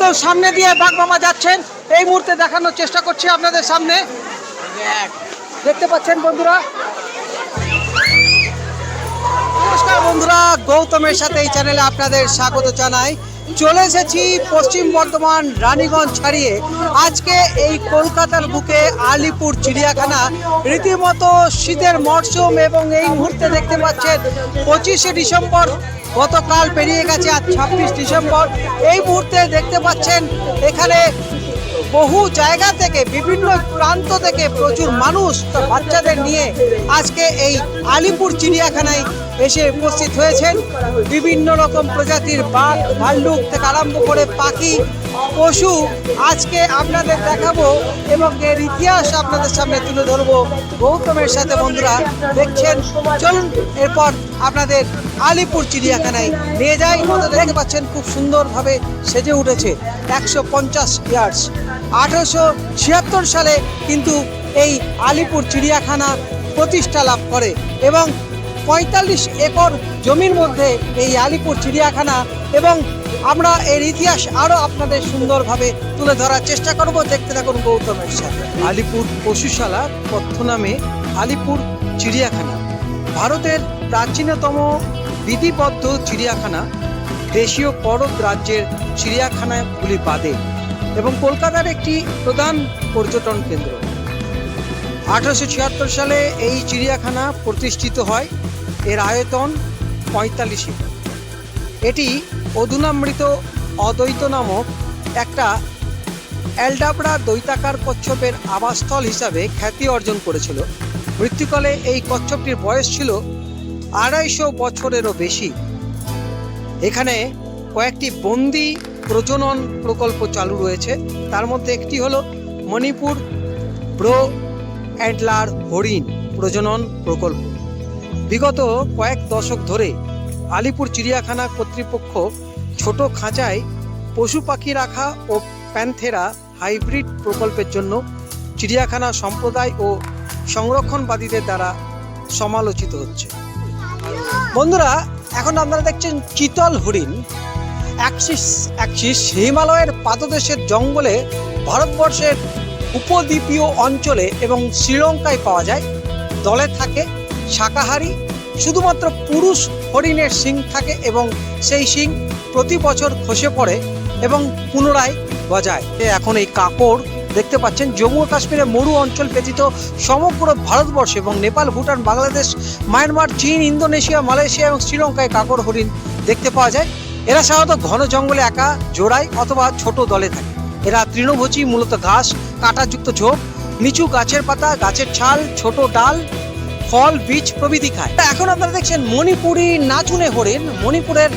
একদম সামনে দিয়ে বাঘমামা যাচ্ছেন। এই মুহূর্তে দেখানোর চেষ্টা করছি আপনাদের সামনে। দেখতে পাচ্ছেন বন্ধুরা। নমস্কার বন্ধুরা, গৌতমের সাথে এই চ্যানেলে আপনাদের স্বাগত জানাই। চলে এসেছি পশ্চিম বর্ধমান, রানীগঞ্জ ছাড়িয়ে। আজকে এই কলকাতার বুকে আলিপুর চিড়িয়াখানা। রীতিমতো শীতের মরশুম এবং এই মুহূর্তে দেখতে পাচ্ছেন পঁচিশে ডিসেম্বর, গতকাল পেরিয়ে গেছে আজ ছাব্বিশ ডিসেম্বর। এই মুহূর্তে দেখতে পাচ্ছেন এখানে বহু জায়গা থেকে, বিভিন্ন প্রান্ত থেকে প্রচুর মানুষ, বাচ্চাদের নিয়ে আজকে এই আলিপুর চিড়িয়াখানায় এসে উপস্থিত হয়েছেন। বিভিন্ন রকম প্রজাতির বাঘ, ভাল্লুক থেকে আরম্ভ করে পাখি, পশু আজকে আপনাদের দেখাবো এবং এর ইতিহাস আপনাদের সামনে তুলে ধরবো। গৌতমের সাথে বন্ধুরা দেখছেন, চলুন এরপর আপনাদের আলিপুর চিড়িয়াখানায় নিয়ে যাই। আমাদের দেখতে পাচ্ছেন খুব সুন্দরভাবে সেজে উঠেছে একশো পঞ্চাশ ইয়ার্স। আঠারোশো ছিয়াত্তর সালে কিন্তু এই আলিপুর চিড়িয়াখানা প্রতিষ্ঠা লাভ করে এবং পঁয়তাল্লিশ একর জমির মধ্যে এই আলিপুর চিড়িয়াখানা এবং আমরা এর ইতিহাস আরও আপনাদের সুন্দরভাবে তুলে ধরার চেষ্টা করব। দেখতে থাকুন গৌতমের সাথে। আলিপুর পশুশালা তথ্য নামে আলিপুর চিড়িয়াখানা। ভারতের প্রাচীনতম বিধিবদ্ধ চিড়িয়াখানা দেশীয় করদ রাজ্যের চিড়িয়াখানাগুলি বাদে এবং কলকাতার একটি প্রধান পর্যটন কেন্দ্র। আঠারোশো ছিয়াত্তর সালে এই চিড়িয়াখানা প্রতিষ্ঠিত হয়। এর আয়তন পঁয়তাল্লিশ এটি অধুনামৃত অদ্বৈত নামক একটা অ্যালডাবরা দৈতাকার কচ্ছপের আবাসস্থল হিসাবে খ্যাতি অর্জন করেছিল। মৃত্যুকালে এই কচ্ছপটির বয়স ছিল আড়াইশো বছরেরও বেশি। এখানে কয়েকটি বন্দি প্রজনন প্রকল্প চালু রয়েছে। তার মধ্যে একটি হলো মণিপুর ব্রো অ্যাডলার হরিণ প্রজনন প্রকল্প। বিগত কয়েক দশক ধরে আলিপুর চিড়িয়াখানা কর্তৃপক্ষ ছোট খাঁচায় পশু পাখি রাখা ও প্যান্থেরা হাইব্রিড প্রকল্পের জন্য চিড়িয়াখানা সম্প্রদায় ও সংরক্ষণবাদীদের দ্বারা সমালোচিত হচ্ছে। বন্ধুরা, এখন আপনারা দেখছেন চিতল হরিণ। অ্যাক্সিস অ্যাক্সিস হিমালয়ের পাদদেশের জঙ্গলে ভারতবর্ষের উপদ্বীপীয় অঞ্চলে এবং শ্রীলঙ্কায় পাওয়া যায়। দলে থাকে শাকাহারী, শুধুমাত্র পুরুষ হরিণের শিং থাকে এবং সেই শিং প্রতি বছর খসে পড়ে এবং পুনরায় গজায়। এখন এই কাকড় দেখতে পাচ্ছেন। জম্মু কাশ্মীরের মরু অঞ্চল ব্যতীত সমগ্র ভারতবর্ষ এবং নেপাল, ভুটান, বাংলাদেশ, মায়ানমার, চীন, ইন্দোনেশিয়া, মালয়েশিয়া এবং শ্রীলঙ্কায় কাকড় হরিণ দেখতে পাওয়া যায়। এরা সাধারণত ঘন জঙ্গলে একা জোড়ায় অথবা ছোট দলে থাকে। এরা তৃণভোজী, মূলত ঘাস, কাঁটাযুক্ত ঝোপ, নিচু গাছের পাতা, গাছের ছাল, ছোট ডাল ফল, বীজ প্রভৃতি খায়। এখন আপনারা দেখছেন মণিপুরি নাচুনে হরিণ। মণিপুরের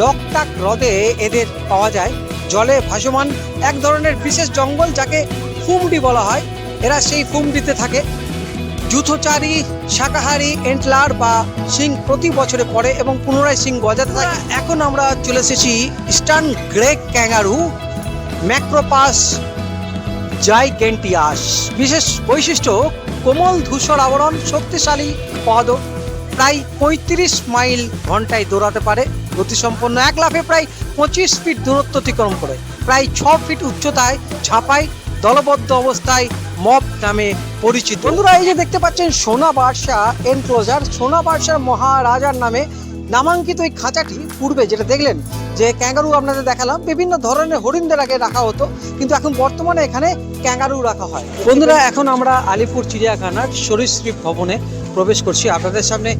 লকটাক হ্রদে এদের পাওয়া যায় জলে ভাসমান এক ধরনের বিশেষ জঙ্গল যাকে ফুমডি বলা হয়। এরা সেই ফুমডিতে থাকে। যুথচারী, শাকাহারী, এন্টলার বা সিং প্রতি বছরে পড়ে এবং পুনরায় সিং গজাতে থাকে। এখন আমরা চলে এসেছি ইস্টার্ন গ্রেক ক্যাঙ্গারু, ম্যাক্রোপাস জাইগেন্টিয়াস বিশেষ বৈশিষ্ট্য কোমল ধূসর আবরণ শক্তিশালী পদ প্রায় পঁয়ত্রিশ মাইল ঘন্টায় দৌড়াতে পারে। গতিসম্পন্ন এক লাফে প্রায় পঁচিশ ফিট দূরত্ব অতিক্রম করে। প্রায় ছ ফিট উচ্চতায় ঝাঁপায় দলবদ্ধ অবস্থায় মব নামে পরিচিত। বন্ধুরা, এই যে দেখতে পাচ্ছেন সোনা বার্ষা এনক্লোজার সোনা বার্ষার মহারাজার নামে নামাঙ্কিত এই খাঁচাটি পূর্বে যেটা দেখলেন যে ক্যাঙ্গারু আপনাদের দেখালাম, বিভিন্ন ধরনের হরিণদের আগে রাখা হতো, কিন্তু এখন বর্তমানে এখানে ক্যাঙ্গারু রাখা হয়। বন্ধুরা, এখন আমরা আলিপুর চিড়িয়াখানার সরীসৃপ ভবনে প্রবেশ করছি। আপনাদের সামনে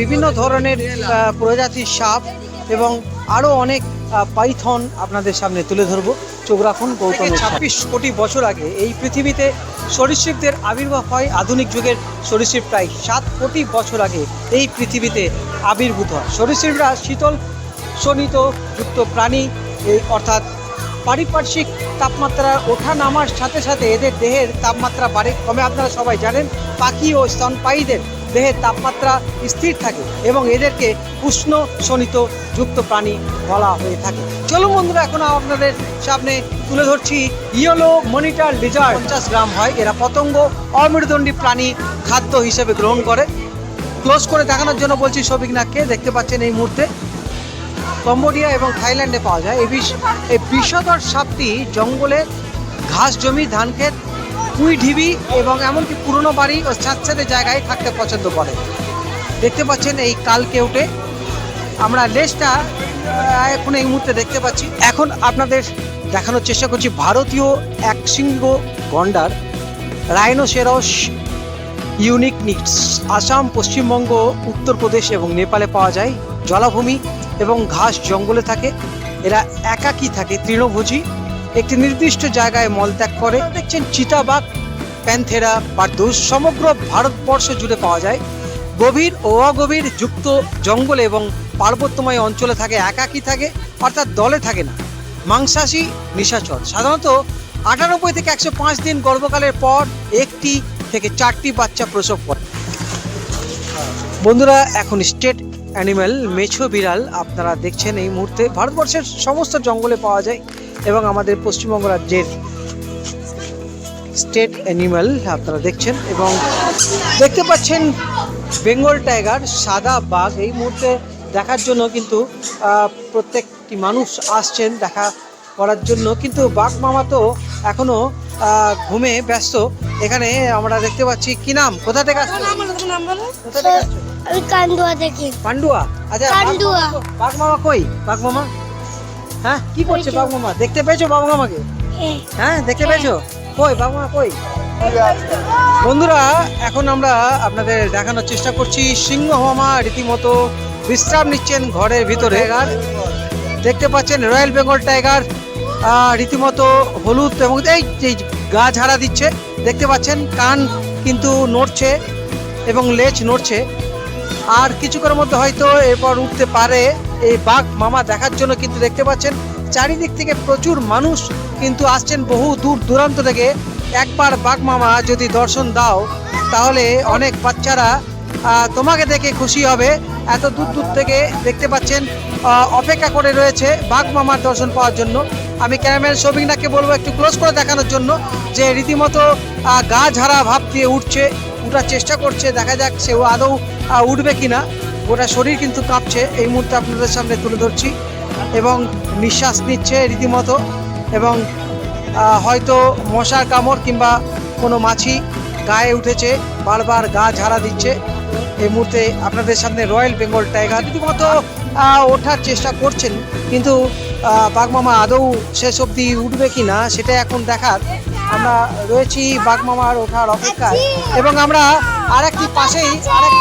বিভিন্ন ধরনের প্রজাতির সাপ এবং আরও অনেক পাইথন আপনাদের সামনে তুলে ধরবো। চোখ রাখুন গৌতম ছাব্বিশ কোটি বছর আগে এই পৃথিবীতে সরীসৃপদের আবির্ভাব হয় আধুনিক যুগের সরীসৃপ প্রায় সাত কোটি বছর আগে এই পৃথিবীতে আবির্ভূত হয়। সরীসৃপরা শীতল শোণিত যুক্ত প্রাণী এই অর্থাৎ পারিপার্শ্বিক তাপমাত্রা ওঠা নামার সাথে সাথে এদের দেহের তাপমাত্রা বাড়ে। কমে আপনারা সবাই জানেন পাখি ও স্তনপায়ীদের দেহের তাপমাত্রা স্থির থাকে এবং এদেরকে উষ্ণ শোণিত যুক্ত প্রাণী বলা হয়ে থাকে। চলুন বন্ধুরা, এখন আপনাদের সামনে তুলে ধরছি ইয়েলো মনিটার লিজার। পঞ্চাশ গ্রাম হয়, এরা পতঙ্গ অমেরুদণ্ডী প্রাণী খাদ্য হিসেবে গ্রহণ করে। ক্লোজ করে দেখানোর জন্য বলছি, সবিক নাককে দেখতে পাচ্ছেন এই মুহূর্তে? কম্বোডিয়া এবং থাইল্যান্ডে পাওয়া যায়। এই বিষ এই বিষধর সাপটি জঙ্গলে ঘাস জমি, ধান ক্ষেত কুই ঢিবি এবং এমনকি পুরনো বাড়ি ও স্যাঁতস্যাঁতে জায়গায় থাকতে পছন্দ করে। দেখতে পাচ্ছেন এই কাল কেউটে। আমরা লেজটা এখন এই মুহূর্তে দেখতে পাচ্ছি। এখন আপনাদের দেখানোর চেষ্টা করছি ভারতীয় এক সিংহ গন্ডার, rhinoceros unicornis Assam, Paschimbanga, Uttar Pradesh এবং নেপালে পাওয়া যায় জলাভূমি এবং ঘাস জঙ্গলে থাকে। এরা একাকী থাকে, তৃণভোজী। একটি নির্দিষ্ট জায়গায় মলত্যাগ করে। দেখছেন চিতাবাঘ, প্যান্থেরা পার্দুস সমগ্র ভারতবর্ষ জুড়ে পাওয়া যায়। গভীর ও অগভীর যুক্ত জঙ্গলে এবং পার্বত্যময় অঞ্চলে থাকে, একাকী থাকে, অর্থাৎ দলে থাকে না। মাংসাশী, নিশাচর। সাধারণত আটানব্বই থেকে একশো পাঁচ দিন গর্ভকালের পর একটি থেকে চারটি বাচ্চা প্রসব করে। বন্ধুরা, এখন স্টেট অ্যানিম্যাল মেছো বিড়াল আপনারা দেখছেন এই মুহূর্তে। ভারতবর্ষের সমস্ত জঙ্গলে পাওয়া যায়। এবং আমাদের পশ্চিমবঙ্গ রাজ্যের স্টেট অ্যানিম্যাল আপনারা দেখছেন এবং দেখতে পাচ্ছেন বেঙ্গল টাইগার সাদা বাঘ। এই মুহূর্তে দেখার জন্য কিন্তু আহ, প্রত্যেকটি মানুষ আসছেন দেখা করার জন্য। কিন্তু বাঘ মামা তো এখনও ঘুমে ব্যস্ত। এখানে আমরা দেখতে পাচ্ছি কি নাম? কোথা থেকে আসছো কোথা থেকে আসছো আমি কান্দুয়া দেখি। পান্ডুয়া আচ্ছা বাঘ মামা কই? বাঘ মামা? হ্যাঁ কি করছে। বাঘ মামা দেখতে পেয়েছ বাঘ মামাকে হ্যাঁ। দেখতে পেয়েছ? কই বাঘ মামা কই? বন্ধুরা এখন আমরা আপনাদের দেখানোর চেষ্টা করছি সিংহ মামা রীতিমতো বিশ্রাম নিচ্ছেন ঘরের ভিতরে। আর দেখতে পাচ্ছেন রয়্যাল বেঙ্গল টাইগার রীতিমতো হলুদ এবং এই যে গা ঝাড়া দিচ্ছে দেখতে পাচ্ছেন কান কিন্তু নড়ছে এবং লেজ নড়ছে। আর কিছুক্ষণের মধ্যে হয়তো এরপর উঠতে পারে এই বাঘ মামা দেখার জন্য কিন্তু দেখতে পাচ্ছেন। চারিদিক থেকে প্রচুর মানুষ কিন্তু আসছেন বহু দূর দূরান্ত থেকে। একবার বাঘ মামা যদি দর্শন দাও, তাহলে অনেক বাচ্চারা তোমাকে দেখে খুশি হবে। এত দূর দূর থেকে দেখতে পাচ্ছেন অপেক্ষা করে রয়েছে বাঘ মামার দর্শন পাওয়ার জন্য। আমি ক্যামেরাম্যান সবিনাকে বলব একটু ক্লোজ করে দেখানোর জন্য যে রীতিমতো গা ঝাড়া ভাব দিয়ে উঠছে, উঠার চেষ্টা করছে। দেখা যাক সেও আদৌ উঠবে কিনা। গোটা শরীর কিন্তু কাঁপছে। এই মুহূর্তে আপনাদের সামনে তুলে ধরছি এবং নিঃশ্বাস নিচ্ছে রীতিমতো এবং হয়তো মশার কামড় কিংবা কোনো মাছি গায়ে উঠেছে, বারবার গা ঝাড়া দিচ্ছে। এই মুহূর্তে আপনাদের সামনে রয়্যাল বেঙ্গল টাইগার রীতিমতো ওঠার চেষ্টা করছেন। কিন্তু বাঘমামা আদৌ শেষ অবধি উঠবে কি না সেটা এখন দেখার। আমরা রয়েছি বাঘমামার ওঠার অপেক্ষায়। এবং আমরা আর একটি পাশেই, আরেক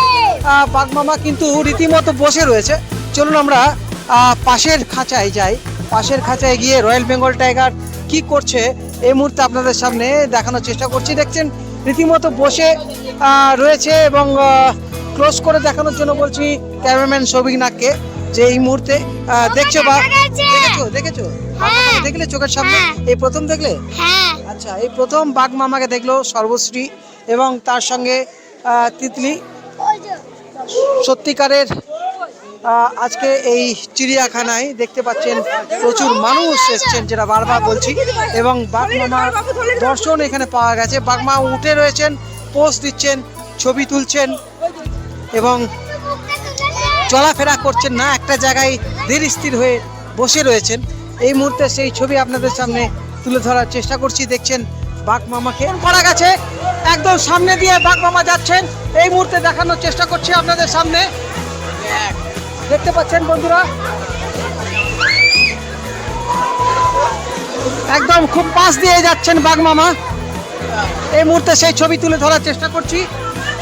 আহ, বাঘমামা কিন্তু রীতিমতো বসে রয়েছে। চলুন আমরা পাশের খাঁচায় যাই। পাশের খাঁচায় গিয়ে রয়্যাল বেঙ্গল টাইগার কি করছে এই মুহূর্তে আপনাদের সামনে দেখানোর চেষ্টা করছি। দেখছেন রীতিমতো বসে রয়েছে এবং ক্লোজ করে দেখানোর জন্য বলছি ক্যামেরাম্যান সৌভিক নাককে যে এই মুহূর্তে দেখছ বা দেখেছ? দেখেছ? দেখলে চোখের সামনে? হ্যাঁ। এই প্রথম দেখলে? হ্যাঁ। আচ্ছা এই প্রথম বাঘ মামাকে দেখল সর্বশ্রী এবং তার সঙ্গে তিতলি। সত্যিকারের আজকে এই চিড়িয়াখানায় দেখতে পাচ্ছেন প্রচুর মানুষ এসছেন যেটা বারবার বলছি। এবং বাঘ মামার দর্শন এখানে পাওয়া গেছে। বাঘ মা উঠে রয়েছেন, পোস্ট দিচ্ছেন, ছবি তুলছেন এবং চলাফেরা করছেন না, একটা জায়গায় ধীর স্থির হয়ে বসে রয়েছেন। এই মুহূর্তে সেই ছবি আপনাদের সামনে তুলে ধরার চেষ্টা করছি। দেখছেন বাঘ মামাকে করা গেছে। একদম সামনে দিয়ে বাঘ মামা যাচ্ছেন। এই মুহূর্তে দেখানোর চেষ্টা করছি আপনাদের সামনে। দেখতে পাচ্ছেন বন্ধুরা? একদম খুব পাশ দিয়ে যাচ্ছেন বাঘ মামা। এই মুহূর্তে সেই ছবি তুলে ধরার চেষ্টা করছি।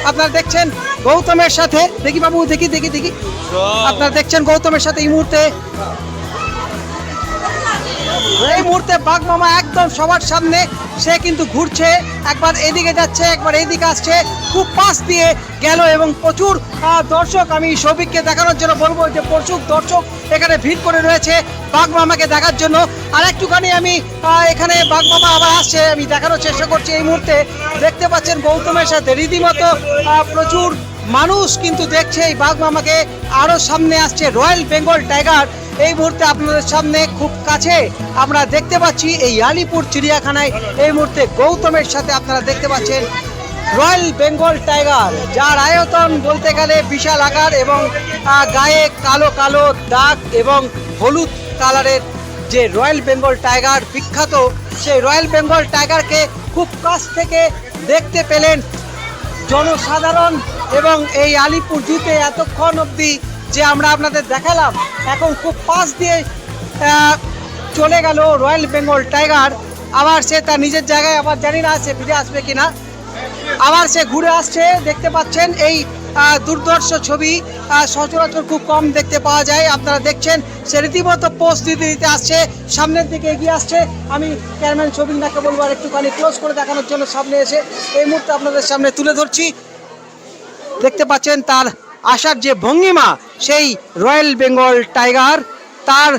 আপনারা দেখছেন গৌতমের সাথে। দেখি বাবু, দেখি দেখি দেখি। আপনারা দেখছেন গৌতমের সাথে এই মুহূর্তে। এই মুহূর্তে বাঘ মামা একদম সবার সামনে, সে কিন্তু ঘুরছে, একবার এদিকে যাচ্ছে, একবার এদিকে আসছে, খুব পাশ দিয়ে গেল এবং প্রচুর দর্শক, আমি সৌভিককে দেখানোর জন্য বলব যে প্রচুর দর্শক এখানে ভিড় করে রয়েছে বাঘ মামাকে দেখার জন্য। আর একটুখানি আমি এখানে বাঘ মামা আবার আসছে, আমি দেখানোর চেষ্টা করছি এই মুহূর্তে। দেখতে পাচ্ছেন গৌতমের সাথে রীতিমতো প্রচুর মানুষ কিন্তু দেখছে এই বাঘ মামাকে আরও সামনে আসছে রয়্যাল বেঙ্গল টাইগার। এই মুহূর্তে আপনাদের সামনে খুব কাছে আমরা দেখতে পাচ্ছি এই আলিপুর চিড়িয়াখানায়। এই মুহূর্তে গৌতমের সাথে আপনারা দেখতে পাচ্ছেন রয়্যাল বেঙ্গল টাইগার, যার আয়তন বলতে গেলে বিশাল আকার এবং গায়ে কালো কালো দাগ এবং হলুদ কালারের যে রয়্যাল বেঙ্গল টাইগার বিখ্যাত, সেই রয়্যাল বেঙ্গল টাইগারকে খুব কাছ থেকে দেখতে পেলেন জনসাধারণ এবং এই আলিপুর জুতে এতক্ষণ অবধি যে আমরা আপনাদের দেখালাম, এখন খুব পাশ দিয়ে চলে গেল রয়্যাল বেঙ্গল টাইগার। আবার সে তার নিজের জায়গায়, আবার জানি না সে ফিরে আসবে কিনা। আবার সে ঘুরে আসছে, দেখতে পাচ্ছেন এই দুর্ধর্ষ ছবি। সচরাচর খুব কম দেখতে পাওয়া যায়। আপনারা দেখছেন, সে রীতিমতো পোস্ট দিতে দিতে আসছে, সামনের দিকে এগিয়ে আসছে। আমি ক্যারম্যান ছবিটাকে বলব, আর একটুখানি ক্লোজ করে দেখানোর জন্য সামনে এসে এই মুহূর্তে আপনাদের সামনে তুলে ধরছি। দেখতে পাচ্ছেন তার আসার যে ভঙ্গিমা সেই রয়্যাল বেঙ্গল টাইগার, তার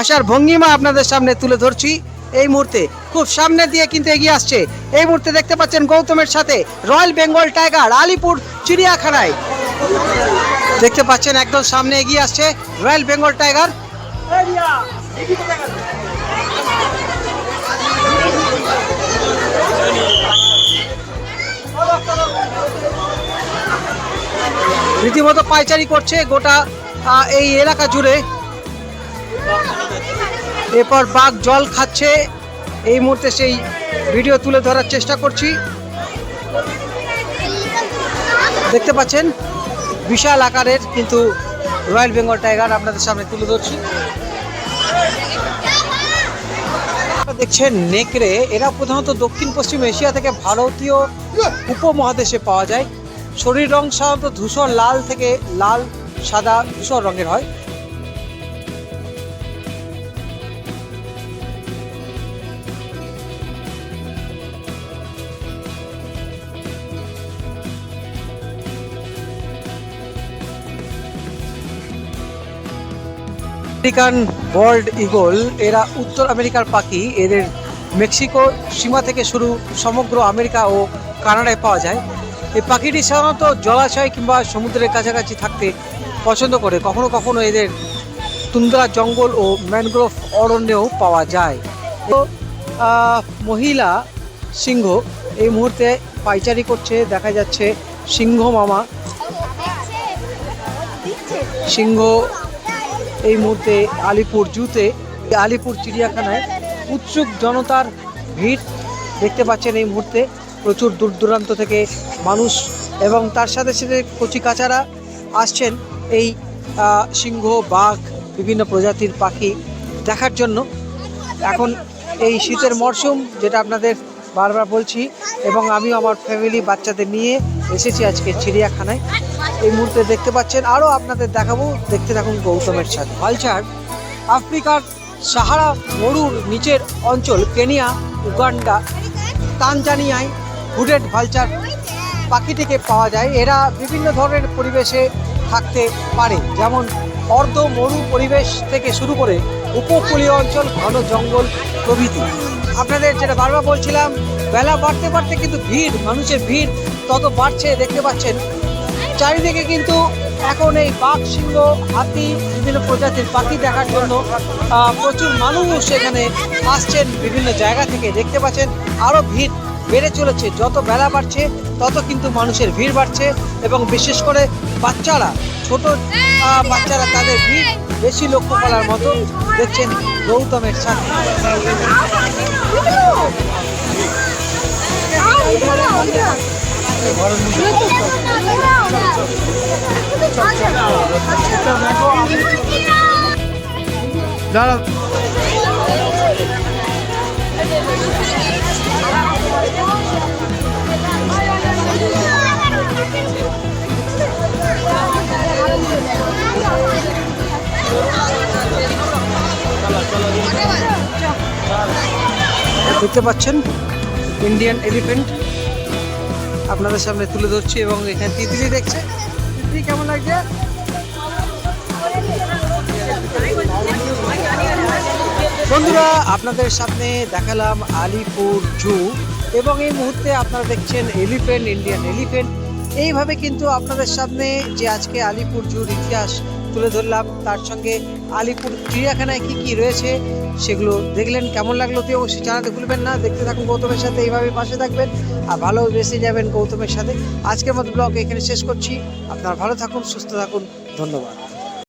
আসার ভঙ্গিমা আপনাদের সামনে তুলে ধরছি। এই মুহূর্তে খুব সামনে দিয়ে কিন্তু এগিয়ে আসছে। এই মুহূর্তে দেখতে পাচ্ছেন গৌতমের সাথে রয়্যাল বেঙ্গল টাইগার, আলিপুর চিড়িয়াখানায়। দেখতে পাচ্ছেন একদম সামনে এগিয়ে আসছে রয়্যাল বেঙ্গল টাইগার। রীতিমতো পাইচারি করছে গোটা এই এলাকা জুড়ে। এরপর বাঘ জল খাচ্ছে। এই মুহূর্তে সেই ভিডিও তুলে ধরার চেষ্টা করছি। দেখতে পাচ্ছেন, বিশাল আকারের কিন্তু রয়্যাল বেঙ্গল টাইগার আপনাদের সামনে তুলে ধরছি। দেখছেন নেকড়ে এরা প্রধানত দক্ষিণ পশ্চিম এশিয়া থেকে ভারতীয় উপমহাদেশে পাওয়া যায়। শরীর রং সাধারণত ধূসর, লাল থেকে লাল, সাদা, ধূসর রঙের হয়। আমেরিকান বল্ড ইগল, এরা উত্তর আমেরিকার পাখি, এদের মেক্সিকো সীমা থেকে শুরু সমগ্র আমেরিকা ও কানাডায় পাওয়া যায়। এই পাখিটি সাধারণত জলাশয় কিংবা সমুদ্রের কাছাকাছি থাকতে পছন্দ করে। কখনো কখনো এদের তুন্দ্রা জঙ্গল ও ম্যানগ্রোভ অরণ্যেও পাওয়া যায়। তো মহিলা সিংহ এই মুহূর্তে পাইচারি করছে, দেখা যাচ্ছে সিংহ মামা। সিংহ এই মুহূর্তে আলিপুর জুতে, আলিপুর চিড়িয়াখানায় উৎসুক জনতার ভিড় দেখতে পাচ্ছেন এই মুহূর্তে। প্রচুর দূর দূরান্ত থেকে মানুষ এবং তার সাথে সাথে কচি কাচারা আসছেন এই সিংহ, বাঘ, বিভিন্ন প্রজাতির পাখি দেখার জন্য। এখন এই শীতের মরশুম, যেটা আপনাদের বারবার বলছি, এবং আমিও আমার ফ্যামিলি বাচ্চাদের নিয়ে এসেছি আজকে চিড়িয়াখানায়। এই মুহূর্তে দেখতে পাচ্ছেন, আরও আপনাদের দেখাবো। দেখতে থাকুন গৌতমের সাথে ভালচার আফ্রিকার সাহারা মরুর নিচের অঞ্চল, কেনিয়া, উগান্ডা, তানজানিয়ায় হুডেড ভালচার পাখিটিকে পাওয়া যায়। এরা বিভিন্ন ধরনের পরিবেশে থাকতে পারে, যেমন অর্ধ মরু পরিবেশ থেকে শুরু করে উপকূলীয় অঞ্চল, ঘন জঙ্গল প্রভৃতি। আপনাদের যেটা বারবার বলছিলাম, বেলা বাড়তে বাড়তে কিন্তু ভিড়, মানুষের ভিড় তত বাড়ছে, দেখতে পাচ্ছেন। চারিদিকে কিন্তু এখন এই বাঘ, সিংহ, হাতি, বিভিন্ন প্রজাতির পাখি দেখার জন্য প্রচুর মানুষ এখানে আসছেন, বিভিন্ন জায়গা থেকে দেখতে পাচ্ছেন। আরও ভিড় বেড়ে চলেছে। যত বেলা বাড়ছে, তত কিন্তু মানুষের ভিড় বাড়ছে এবং বিশেষ করে বাচ্চারা, ছোট বাচ্চারা তাদের ভিড় বেশি লক্ষ্য করার মতো দেখছেন গৌতমের সাথে। দাঁড়া দেখতে পাচ্ছেন ইন্ডিয়ান এলিফেন্ট আপনাদের সামনে তুলে ধরছি এবং এখানে তিতলি দেখছে। তিতলি কেমন লাগছে? বন্ধুরা, আপনাদের সামনে দেখালাম আলিপুর জু এবং এই মুহূর্তে আপনারা দেখছেন এলিফেন্ট ইন্ডিয়ান এলিফেন্ট এইভাবে কিন্তু আপনাদের সামনে যে আজকে আলিপুর জুর ইতিহাস তুলে ধরলাম। তার সঙ্গে আলিপুর চিড়িয়াখানায় কি কি রয়েছে সেগুলো দেখলেন। কেমন লাগল তুই অবশ্যই জানাতে ভুলবেন না। দেখতে থাকুন গৌতমের সাথে, এইভাবে পাশে থাকবেন আর ভালো বেসে যাবেন গৌতমের সাথে। আজকের মতো ব্লগ এখানে শেষ করছি। আপনারা ভালো থাকুন, সুস্থ থাকুন। ধন্যবাদ।